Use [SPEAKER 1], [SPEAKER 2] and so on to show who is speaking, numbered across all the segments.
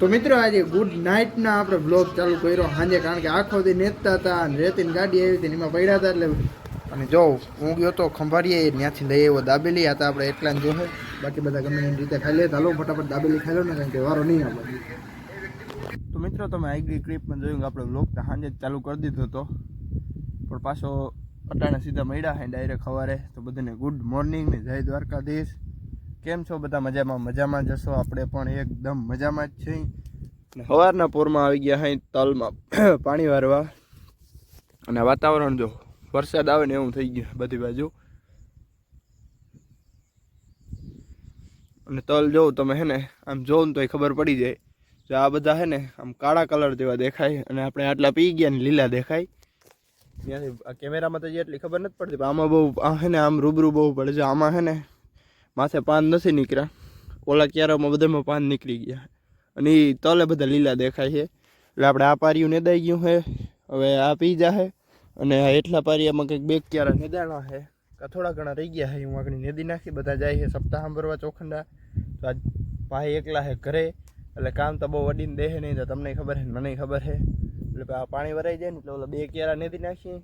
[SPEAKER 1] તો મિત્રો આજે ગુડ નાઇટના આપણે બ્લોગ ચાલુ કર્યો સાંજે, કારણ કે આખો દી નેતતા હતા અને રેતીની ગાડી આવી હતી એમાં પડ્યા હતા એટલે અને જો હું ગયો તો ખંભાળીએ ત્યાંથી લઈ આવ્યો દાબેલી. હતા આપણે એટલા જો જોહે બાકી બધા ગમે એની રીતે ખાઈ લે. હાલો, ફટાફટ દાબેલી ખાઈ લો ને, કારણ કે વારો નહીં આવે. તો મિત્રો, તમે આગલી ક્લિપમાં જોયું કે આપણે બ્લોગ સાંજે ચાલુ કરી દીધો હતો. પણ પાછો અટાણે સીધા મળ્યા હે ડાયરેક્ટ સવારે. તો બધાને ગુડ મોર્નિંગ ને જય દ્વારકાધીશ. કેમ છો બધા? મજામાં? મજામાં જશો આપણે પણ એકદમ મજામાં જ છીએ. અને સવારના પોરમાં આવી ગયા હઈ તલમાં પાણી વારવા. અને વાતાવરણ જો વરસાદ આવે ને એવું થઈ ગયું બધી બાજુ. અને તલ જોઉં તમે હે ને આમ જોઉં ને તોય ખબર પડી જાય. જો આ બધા હે ને આમ કાળા કલર જેવા દેખાય અને આપણે આટલા પી ગયા ને લીલા દેખાય. ત્યાંથી કેમેરામાં તો એટલી ખબર નથી પડતી આમાં બહુ આ હે ને આમ રૂબરૂ બહુ પડે છે. આમાં હે ને માથે પાન નથી નીકળ્યા. ઓલા ક્યારોમાં બધામાં પાન નીકળી ગયા. અને તલે બધા લીલા દેખાય છે. એટલે આપણે આ પારિયું નેદાઈ ગયું છે. હવે આ પી જાહે અને એટલા પારિયામાં કંઈક બે ક્યારા નેદાણા છે. થોડા ઘણા રહી ગયા છે. હું આગળ નેદી નાખી, બધા જાય છે સપ્તાહ ભરવા ચોખંડા. તો આજ ભાઈ એકલા છે ઘરે. એટલે કામ તો બહુ વડીને દેહે નહીં તો તમને ખબર છે મને ખબર છે. એટલે આ પાણી ભરાઈ જાય ને એટલે ઓલા બે ક્યારે નેદી નાખીએ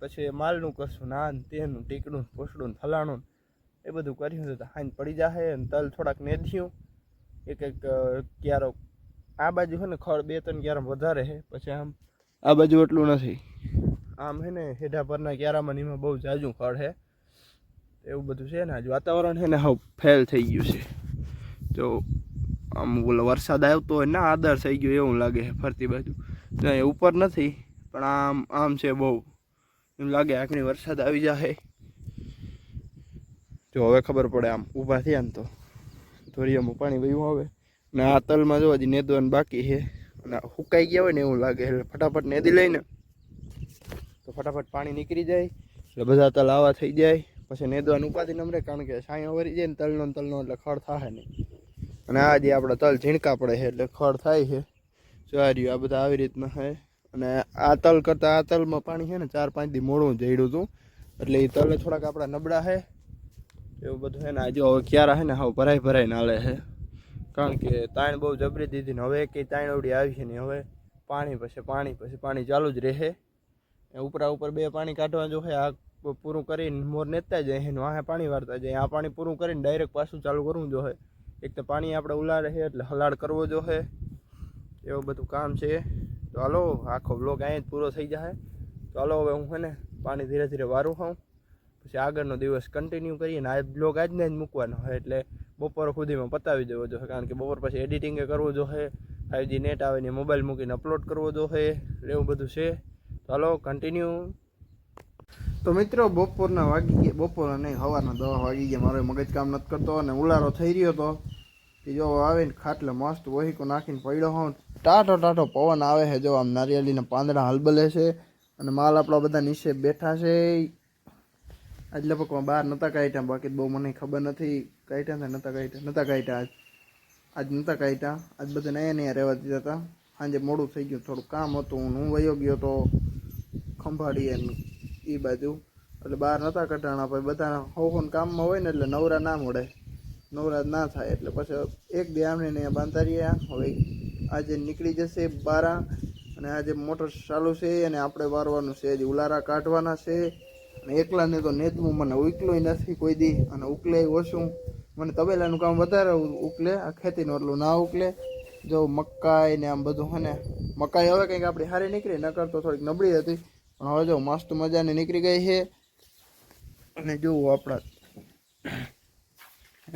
[SPEAKER 1] પછી માલનું કરશું, નાન તેનું ટીકડું, પોસડું ફલાણું એ બધું કર્યું હતું હાંજ પડી જાહે અને તલ થોડાક નેધ્યું એક એક ક્યારો આ બાજુ છે ને ખડ બે ત્રણ ક્યારા વધારે છે પછી આમ આ બાજુ એટલું નથી. આમ છે ને હેઠા પરના ક્યારામાં ને એમાં બહુ જાજુ ખડ છે એવું બધું છે ને આજ વાતાવરણ છે ને હવે ફેલ થઈ ગયું છે. તો આમ ઓલો વરસાદ આવતો હોય ના આદર થઈ ગયો એવું લાગે છે ફરતી બાજુ. નહીં ઉપર નથી પણ આમ આમ છે બહુ. એમ લાગે આખરી વરસાદ આવી જાય જો હવે ખબર પડે આમ ઊભા થયા ને તો. ધોરિયામાં પાણી વયું આવે. ને આ તલમાં જો હજી નેદવાનું બાકી છે. અને સુકાઈ ગયા હોય ને એવું લાગે એટલે ફટાફટ નેદી લઈને. તો ફટાફટ પાણી નીકળી જાય. એટલે બધા તલ આવા થઈ જાય. પછી નેદવાનું ઉપાધી નમરે કારણ કે છાંયો વરી જાય ને તલનો તલનો એટલે ખડ થાય નહીં. અને આ જે આપણા તલ ઝીણકા પડે છે એટલે ખડ થાય છે. ચાર્યું આ બધા આવી રીતના છે. અને આ તલ કરતાં આ તલમાં પાણી છે ને ચાર પાંચ દી મોડું જઈડું હતું. એટલે એ તલ થોડાક આપણા નબળા છે. એવું બધું છે ને, આજે હવે ક્યારે છે ને, હવે ભરાઈ ભરાઈને હાલે છે કારણ કે તાણ બહુ જબરી દીધી ને, હવે એક તાણ અવડી આવી છે ને હવે પાણી પછી પાણી પછી પાણી ચાલુ જ રહે. ઉપરા ઉપર બે પાણી કાઢવા જો આ પૂરું કરીને મોર નેતા જાય એનું વાહે પાણી વારતા જાય. આ પાણી પૂરું કરીને ડાયરેક્ટ પાછું ચાલુ કરવું જો એક તો પાણી આપણે ઉલાડે છે એટલે હલાડ કરવો જો એવું બધું કામ છે. તો હાલો, આખો બ્લોગ અહીંયા જ પૂરો થઈ જાય તો હાલો, હવે હું છે ને, પાણી ધીરે ધીરે વારું ખાઉં પછી આગળનો દિવસ કન્ટિન્યુ કરીએ ને આ બ્લોગ આજને જ મૂકવાનો હોય એટલે બપોર સુધીમાં પતાવી દેવો જોઈએ. કારણ કે બપોર પછી એડિટિંગ કરવું જોઈએ ફાઇવજી નેટ આવે ને મોબાઈલ મૂકીને અપલોડ કરવો જોઈએ એવું બધું છે. હાલો કન્ટિન્યુ તો મિત્રો, બપોરના વાગી ગયા, બપોરના નહીં, સવારના દવા વાગી ગયા. મારો મગજ કામ નથી કરતો અને ઉલારો થઈ રહ્યો તો કે જો આવીને ખાટલે મસ્ત વહીકો નાખીને પડ્યો હોઉં. ટાટો ટાટો પવન આવે છે. જો આમ નારિયેળીના પાંદડા હલબલે છે અને માલ આપણા બધા નીચે બેઠા છે. આજ લપકમાં બહાર નહોતા કાઢ્યા. બાકી બહુ મને ખબર નથી કાઢ્યા ને નહોતા કાઢ્યા. નહોતા કાઢ્યા આજ. આજ નહોતા કાઢ્યા. આજ બધા અહીંયા નહીં રહેવા દીધા હતા. સાંજે મોડું થઈ ગયું. થોડું કામ હતું. હું વયો ગયો તો ખંભાળી એમ એ બાજુ. એટલે બહાર નહોતા કઢાણા પછી બધા હોન કામમાં હોય ને એટલે નવરા ના મળે. નવરા ના થાય. એટલે પછી એક બે આમને ને બાંધતા રહ્યા હવે આજે નીકળી જશે બારા. અને આજે મોટર ચાલુ છે અને આપણે વારવાનું છે. હજી ઉલારા કાઢવાના છે. એકલાને તો નેતવું મને ઉકલોય નથી કોઈ દી અને ઉકલે ઓછું. મને તબેલાનું કામ વધારે ઉકલે, આ ખેતીનું એટલું ના ઉકલે. જો મકાઈ ને આમ બધું હે ને, મકાઈ હવે કંઈક આપણી સારી નીકળી, નકર તો થોડીક નબળી હતી. પણ હવે જો મસ્ત મજાની નીકળી ગઈ છે. અને જોવું આપણા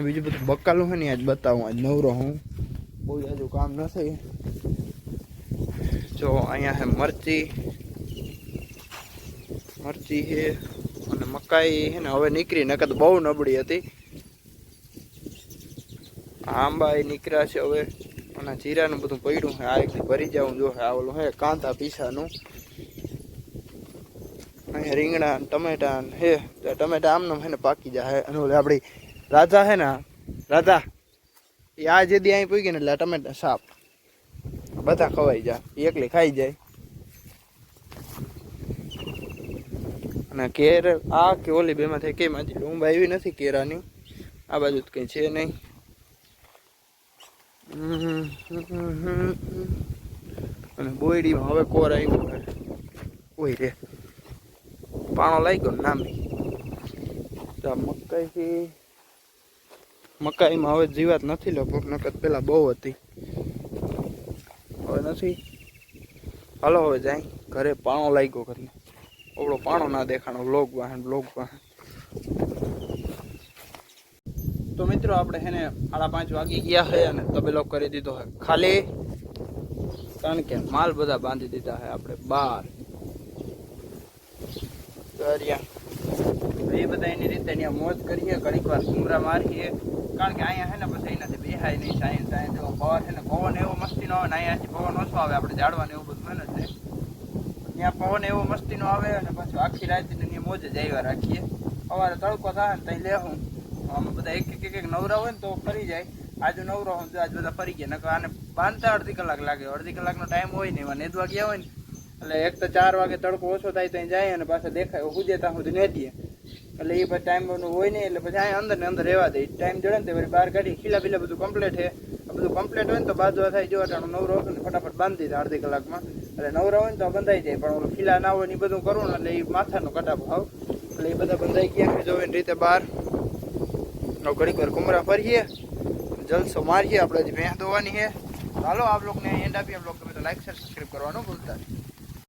[SPEAKER 1] બીજું બધું બકાલું હોય ને આજ બતાવું, આજ નવરો હું. બહુ હજુ કામ નથી. જો અહીંયા છે મરચી મરચી છે અને મકાઈ છે ને હવે નીકળી, નકર બહુ નબળી હતી. આંબા એ નીકળ્યા છે હવે. અને જીરાનું બધું પડ્યું છે, આ એક ભરી જવું જો આ ઓલું હે કાંતા પીસાનું. અહીંયા રીંગણા ટમેટા હે ટમેટા આમનો હે ને પાકી જાય અને ઓલે આપણી રાજા હે ને, રાજા, એ આ જે અહીં પૂગી ને એટલે ટમેટા સાપ બધા ખવાઈ જાય, એકલી ખાઈ જાય. અને કેર, આ કે ઓલી બેમાંથી કેમ હજી ડુંબ આવી નથી કેરાની? આ બાજુ તો કંઈ છે નહીં. અને બોયડીમાં હવે કોર આવ્યો ઓય રે. પાણો લાગ્યો ગયો નામી. તો આ મકાઈ મકાઈમાં હવે જીવાત નથી લગભગ, નકર પેલા બહુ હતી. હવે નથી. હાલો હવે જાય, ઘરે પાણો લાગ્યો કરીને ઓવડો પાણો ના દેખાણો લોગ વાહન લોગ વાહન. તો મિત્રો આપણે હે ને સાડા પાંચ વાગી ગયા છે અને તબેલો કરી દીધો છે ખાલી. કારણ કે માલ બધા બાંધી દીધા છે આપણે બાર એ બધા એની રીતે અહીંયા મોજ કરીએ ઘણીક વાર સુમરા મારીએ. કારણ કે અહીંયા છે ને પછી એનાથી બેહાય નહીં સાયન્સ સાયન્સ એવો પવન એવો મસ્તી ન આવે ને, અહીંયાથી પવન ઓછો આવે, આપણે ઝાડવાનું એવું બધું ત્યાં પવન એવો મસ્તીનો આવે અને પછી આખી રાત અહીંયા મોજ જ આવ્યા રાખીએ. સવારે તડકો થાય ને ત્યાં લેવું અમે બધા એક એક એક નવરા હોય ને તો ફરી જાય. આજુ નવરો તો આજ બધા ફરી ગયા. નકર આને બાંધતા અડધી કલાક લાગે. અડધી કલાકનો ટાઈમ હોય ને, એમાં નેદવા ગયા હોય ને, એટલે એક તો ચાર વાગે તડકો ઓછો થાય ત્યાં જાય અને પાછા દેખાય. હુજે ત્યાં સુધી નેદીએ. એટલે એ પછી ટાઈમ હોય નહીં એટલે પછી અહીંયા અંદર ને અંદર રહેવા દે. ટાઈમ જડે ને તે બહાર કાઢી. ખીલા બીલા બધું કમ્પ્લીટ છે. બધું કમ્પ્લીટ હોય ને તો બાજુ થાય. જો અટાણું નવરો ને, ફટાફટ બાંધી દે અડધી કલાકમાં. એટલે નવરા હોય ને તો બંધાઈ જાય. પણ ઓલું ખીલા ના હોય ને બધું કરવું ને એટલે એ માથાનો કટાપ ભાવ એટલે એ બધા બંધાઈ ગયા. અમે જો રીતે બહાર ઘડીક વાર કુમરા ફરીએ. જલસો મારીએ. આપણે હજી ભેંસ ધોવાની છે. ચાલો આપ લોકોને એન્ડ આપીએ. આપ લોકો તમે તો લાઈક શેર સબસ્ક્રાઈબ કરવાનું ભૂલતા નહીં.